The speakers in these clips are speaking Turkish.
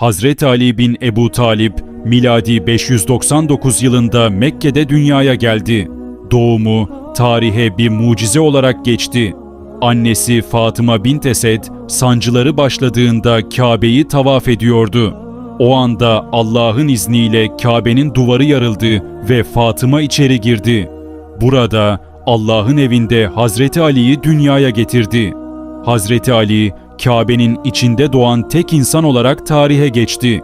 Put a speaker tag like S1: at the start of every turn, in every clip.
S1: Hazreti Ali bin Ebu Talip miladi 599 yılında Mekke'de dünyaya geldi. Doğumu tarihe bir mucize olarak geçti. Annesi Fatıma bint Esed sancıları başladığında Kabe'yi tavaf ediyordu. O anda Allah'ın izniyle Kabe'nin duvarı yarıldı ve Fatıma içeri girdi. Burada Allah'ın evinde Hazreti Ali'yi dünyaya getirdi. Hazreti Ali, Kabe'nin içinde doğan tek insan olarak tarihe geçti.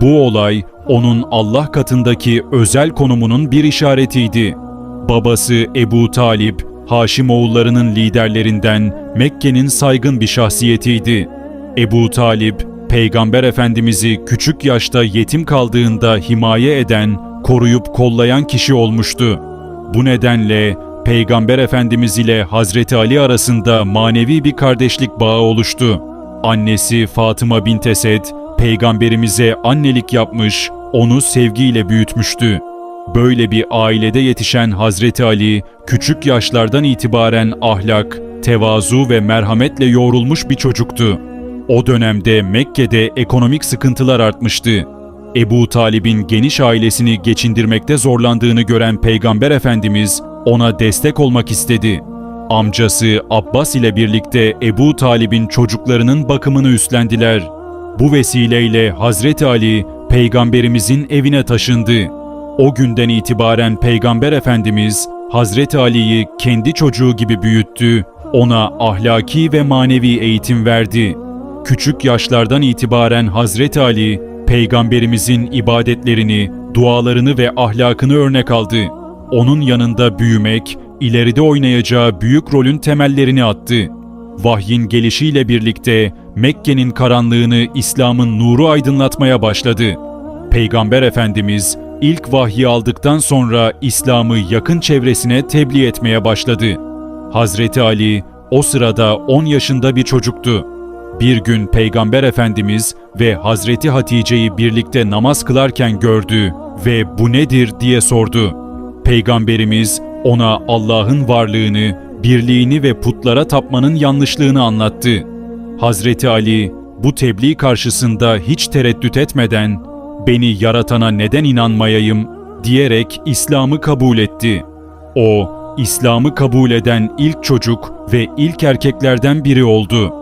S1: Bu olay onun Allah katındaki özel konumunun bir işaretiydi. Babası Ebu Talip, Haşimoğullarının liderlerinden Mekke'nin saygın bir şahsiyetiydi. Ebu Talip, Peygamber Efendimiz'i küçük yaşta yetim kaldığında himaye eden, koruyup kollayan kişi olmuştu. Bu nedenle Peygamber Efendimiz ile Hazreti Ali arasında manevi bir kardeşlik bağı oluştu. Annesi Fatıma bint Esed, Peygamberimize annelik yapmış, onu sevgiyle büyütmüştü. Böyle bir ailede yetişen Hazreti Ali, küçük yaşlardan itibaren ahlak, tevazu ve merhametle yoğrulmuş bir çocuktu. O dönemde Mekke'de ekonomik sıkıntılar artmıştı. Ebu Talib'in geniş ailesini geçindirmekte zorlandığını gören Peygamber Efendimiz ona destek olmak istedi. Amcası Abbas ile birlikte Ebu Talib'in çocuklarının bakımını üstlendiler. Bu vesileyle Hazreti Ali Peygamberimizin evine taşındı. O günden itibaren Peygamber Efendimiz Hazreti Ali'yi kendi çocuğu gibi büyüttü, ona ahlaki ve manevi eğitim verdi. Küçük yaşlardan itibaren Hazreti Ali, Peygamberimizin ibadetlerini, dualarını ve ahlakını örnek aldı. Onun yanında büyümek, ileride oynayacağı büyük rolün temellerini attı. Vahyin gelişiyle birlikte Mekke'nin karanlığını İslam'ın nuru aydınlatmaya başladı. Peygamber Efendimiz ilk vahyi aldıktan sonra İslam'ı yakın çevresine tebliğ etmeye başladı. Hazreti Ali o sırada 10 yaşında bir çocuktu. Bir gün Peygamber Efendimiz ve Hazreti Hatice'yi birlikte namaz kılarken gördü ve bu nedir diye sordu. Peygamberimiz ona Allah'ın varlığını, birliğini ve putlara tapmanın yanlışlığını anlattı. Hazreti Ali bu tebliğ karşısında hiç tereddüt etmeden beni yaratana neden inanmayayım diyerek İslam'ı kabul etti. O, İslam'ı kabul eden ilk çocuk ve ilk erkeklerden biri oldu.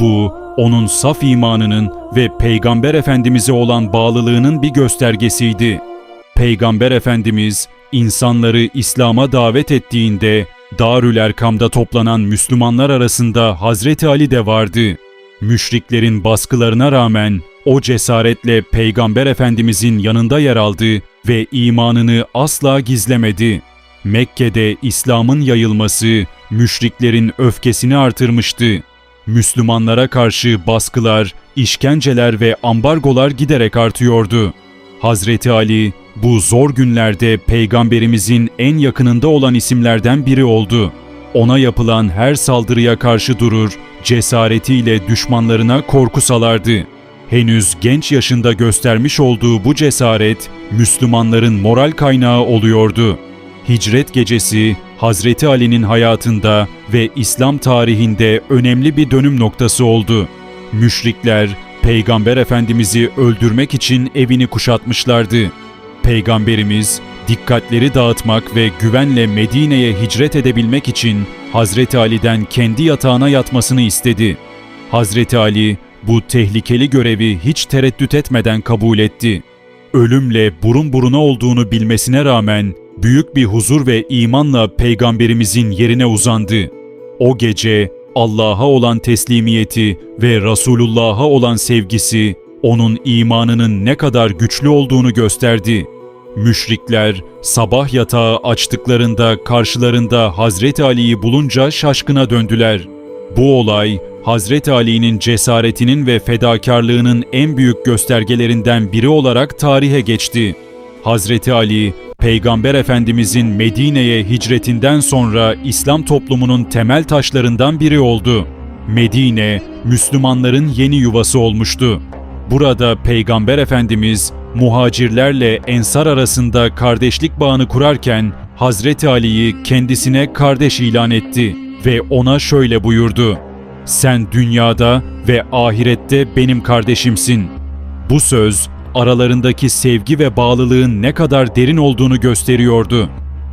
S1: Bu, onun saf imanının ve Peygamber Efendimiz'e olan bağlılığının bir göstergesiydi. Peygamber Efendimiz, insanları İslam'a davet ettiğinde, Darül Erkam'da toplanan Müslümanlar arasında Hazreti Ali de vardı. Müşriklerin baskılarına rağmen o cesaretle Peygamber Efendimizin yanında yer aldı ve imanını asla gizlemedi. Mekke'de İslam'ın yayılması müşriklerin öfkesini artırmıştı. Müslümanlara karşı baskılar, işkenceler ve ambargolar giderek artıyordu. Hazreti Ali bu zor günlerde peygamberimizin en yakınında olan isimlerden biri oldu. Ona yapılan her saldırıya karşı durur, cesaretiyle düşmanlarına korku salardı. Henüz genç yaşında göstermiş olduğu bu cesaret Müslümanların moral kaynağı oluyordu. Hicret gecesi Hazreti Ali'nin hayatında ve İslam tarihinde önemli bir dönüm noktası oldu. Müşrikler Peygamber Efendimiz'i öldürmek için evini kuşatmışlardı. Peygamberimiz dikkatleri dağıtmak ve güvenle Medine'ye hicret edebilmek için Hazreti Ali'den kendi yatağına yatmasını istedi. Hazreti Ali bu tehlikeli görevi hiç tereddüt etmeden kabul etti. Ölümle burun buruna olduğunu bilmesine rağmen büyük bir huzur ve imanla peygamberimizin yerine uzandı. O gece Allah'a olan teslimiyeti ve Resulullah'a olan sevgisi onun imanının ne kadar güçlü olduğunu gösterdi. Müşrikler sabah yatağı açtıklarında karşılarında Hazreti Ali'yi bulunca şaşkına döndüler. Bu olay Hazreti Ali'nin cesaretinin ve fedakarlığının en büyük göstergelerinden biri olarak tarihe geçti. Hazreti Ali, Peygamber Efendimizin Medine'ye hicretinden sonra İslam toplumunun temel taşlarından biri oldu. Medine, Müslümanların yeni yuvası olmuştu. Burada Peygamber Efendimiz muhacirlerle ensar arasında kardeşlik bağını kurarken Hazreti Ali'yi kendisine kardeş ilan etti ve ona şöyle buyurdu: Sen dünyada ve ahirette benim kardeşimsin. Bu söz aralarındaki sevgi ve bağlılığın ne kadar derin olduğunu gösteriyordu.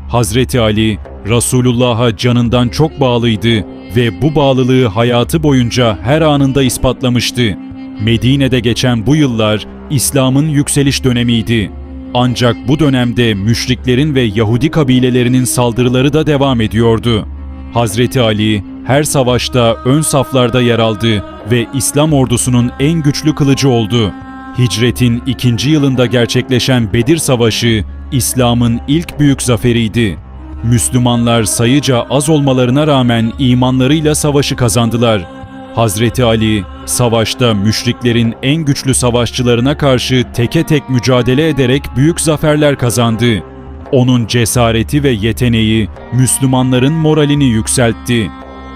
S1: Hazreti Ali Resulullah'a canından çok bağlıydı ve bu bağlılığı hayatı boyunca her anında ispatlamıştı. Medine'de geçen bu yıllar İslam'ın yükseliş dönemiydi. Ancak bu dönemde müşriklerin ve Yahudi kabilelerinin saldırıları da devam ediyordu. Hazreti Ali her savaşta ön saflarda yer aldı ve İslam ordusunun en güçlü kılıcı oldu. Hicretin ikinci yılında gerçekleşen Bedir Savaşı, İslam'ın ilk büyük zaferiydi. Müslümanlar sayıca az olmalarına rağmen imanlarıyla savaşı kazandılar. Hazreti Ali, savaşta müşriklerin en güçlü savaşçılarına karşı teke tek mücadele ederek büyük zaferler kazandı. Onun cesareti ve yeteneği Müslümanların moralini yükseltti.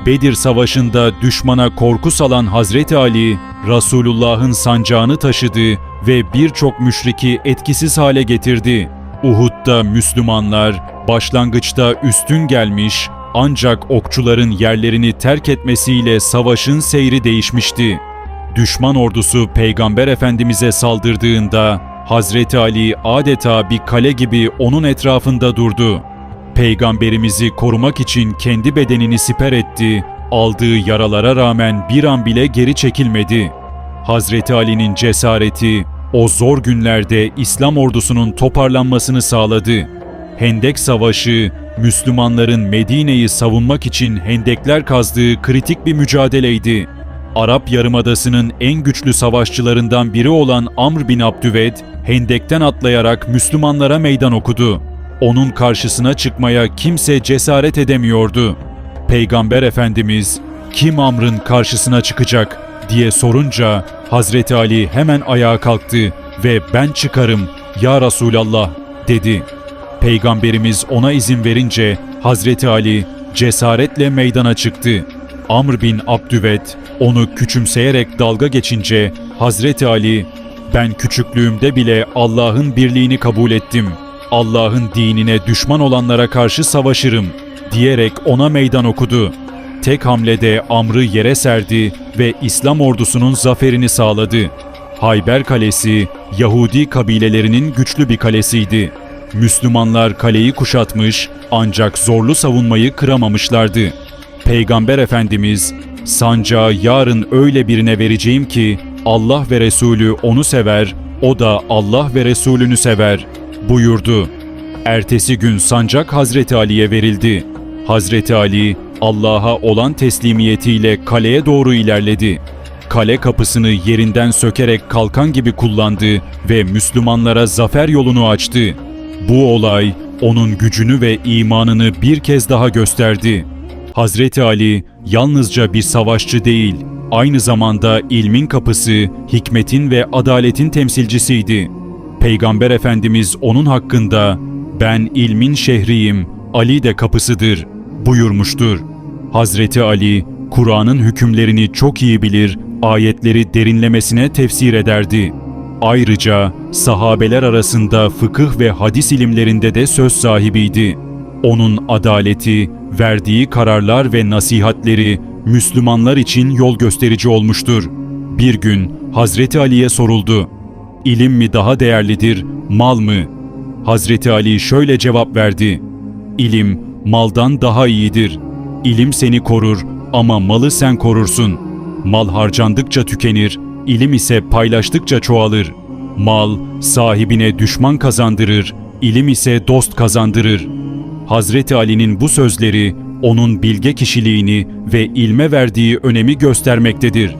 S1: Bedir Savaşı'nda düşmana korku salan Hazreti Ali, Resulullah'ın sancağını taşıdı ve birçok müşriki etkisiz hale getirdi. Uhud'da Müslümanlar başlangıçta üstün gelmiş ancak okçuların yerlerini terk etmesiyle savaşın seyri değişmişti. Düşman ordusu Peygamber Efendimiz'e saldırdığında Hazreti Ali adeta bir kale gibi onun etrafında durdu. Peygamberimizi korumak için kendi bedenini siper etti, aldığı yaralara rağmen bir an bile geri çekilmedi. Hazreti Ali'nin cesareti o zor günlerde İslam ordusunun toparlanmasını sağladı. Hendek Savaşı, Müslümanların Medine'yi savunmak için hendekler kazdığı kritik bir mücadeleydi. Arap Yarımadası'nın en güçlü savaşçılarından biri olan Amr bin Abdüved, hendekten atlayarak Müslümanlara meydan okudu. Onun karşısına çıkmaya kimse cesaret edemiyordu. Peygamber Efendimiz, kim Amr'ın karşısına çıkacak diye sorunca Hazreti Ali hemen ayağa kalktı ve ben çıkarım ya Resulallah dedi. Peygamberimiz ona izin verince Hazreti Ali cesaretle meydana çıktı. Amr bin Abdüved onu küçümseyerek dalga geçince Hazreti Ali ben küçüklüğümde bile Allah'ın birliğini kabul ettim. Allah'ın dinine düşman olanlara karşı savaşırım diyerek ona meydan okudu. Tek hamlede Amr'ı yere serdi ve İslam ordusunun zaferini sağladı. Hayber Kalesi Yahudi kabilelerinin güçlü bir kalesiydi. Müslümanlar kaleyi kuşatmış ancak zorlu savunmayı kıramamışlardı. Peygamber Efendimiz, sancağı yarın öyle birine vereceğim ki Allah ve Resulü onu sever, o da Allah ve Resulünü sever buyurdu. Ertesi gün sancak Hazreti Ali'ye verildi. Hazreti Ali Allah'a olan teslimiyetiyle kaleye doğru ilerledi. Kale kapısını yerinden sökerek kalkan gibi kullandı ve Müslümanlara zafer yolunu açtı. Bu olay onun gücünü ve imanını bir kez daha gösterdi. Hazreti Ali yalnızca bir savaşçı değil, aynı zamanda ilmin kapısı, hikmetin ve adaletin temsilcisiydi. Peygamber Efendimiz onun hakkında ben ilmin şehriyim, Ali de kapısıdır buyurmuştur. Hazreti Ali Kur'an'ın hükümlerini çok iyi bilir, ayetleri derinlemesine tefsir ederdi. Ayrıca sahabeler arasında fıkıh ve hadis ilimlerinde de söz sahibiydi. Onun adaleti, verdiği kararlar ve nasihatleri Müslümanlar için yol gösterici olmuştur. Bir gün Hazreti Ali'ye soruldu. İlim mi daha değerlidir, mal mı? Hazreti Ali şöyle cevap verdi. İlim maldan daha iyidir. İlim seni korur ama malı sen korursun. Mal harcandıkça tükenir, ilim ise paylaştıkça çoğalır. Mal sahibine düşman kazandırır, ilim ise dost kazandırır. Hazreti Ali'nin bu sözleri onun bilge kişiliğini ve ilme verdiği önemi göstermektedir.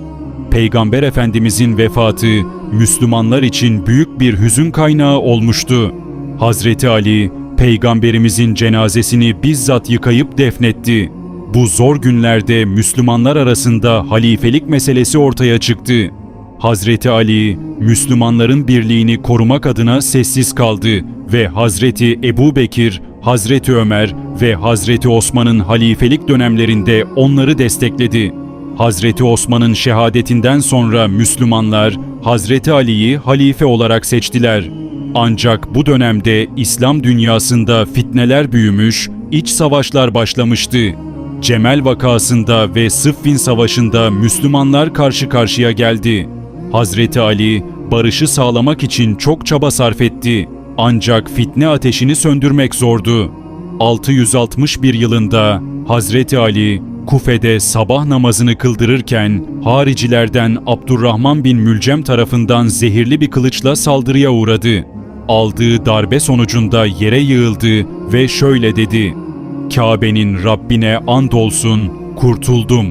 S1: Peygamber Efendimizin vefatı Müslümanlar için büyük bir hüzün kaynağı olmuştu. Hazreti Ali peygamberimizin cenazesini bizzat yıkayıp defnetti. Bu zor günlerde Müslümanlar arasında halifelik meselesi ortaya çıktı. Hazreti Ali, Müslümanların birliğini korumak adına sessiz kaldı ve Hazreti Ebu Bekir, Hazreti Ömer ve Hazreti Osman'ın halifelik dönemlerinde onları destekledi. Hazreti Osman'ın şehadetinden sonra Müslümanlar Hazreti Ali'yi halife olarak seçtiler. Ancak bu dönemde İslam dünyasında fitneler büyümüş, iç savaşlar başlamıştı. Cemel vakasında ve Sıffin savaşında Müslümanlar karşı karşıya geldi. Hazreti Ali barışı sağlamak için çok çaba sarf etti. Ancak fitne ateşini söndürmek zordu. 661 yılında Hazreti Ali Kufe'de sabah namazını kıldırırken haricilerden Abdurrahman bin Mülcem tarafından zehirli bir kılıçla saldırıya uğradı. Aldığı darbe sonucunda yere yığıldı ve şöyle dedi: Kabe'nin Rabbine andolsun kurtuldum.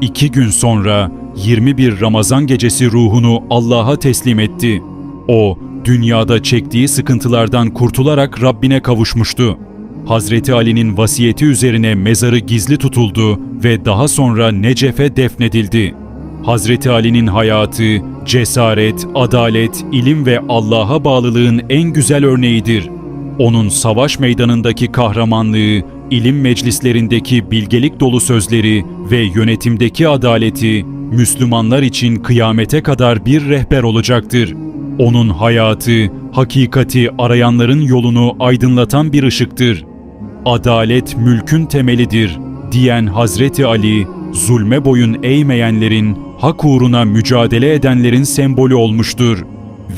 S1: İki gün sonra 21 Ramazan gecesi ruhunu Allah'a teslim etti. O, dünyada çektiği sıkıntılardan kurtularak Rabbine kavuşmuştu. Hazreti Ali'nin vasiyeti üzerine mezarı gizli tutuldu ve daha sonra Necef'e defnedildi. Hazreti Ali'nin hayatı, cesaret, adalet, ilim ve Allah'a bağlılığın en güzel örneğidir. Onun savaş meydanındaki kahramanlığı, ilim meclislerindeki bilgelik dolu sözleri ve yönetimdeki adaleti Müslümanlar için kıyamete kadar bir rehber olacaktır. Onun hayatı, hakikati arayanların yolunu aydınlatan bir ışıktır. Adalet mülkün temelidir diyen Hazreti Ali, zulme boyun eğmeyenlerin, hak uğruna mücadele edenlerin sembolü olmuştur.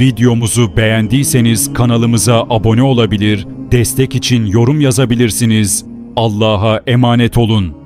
S1: Videomuzu beğendiyseniz kanalımıza abone olabilir, destek için yorum yazabilirsiniz. Allah'a emanet olun.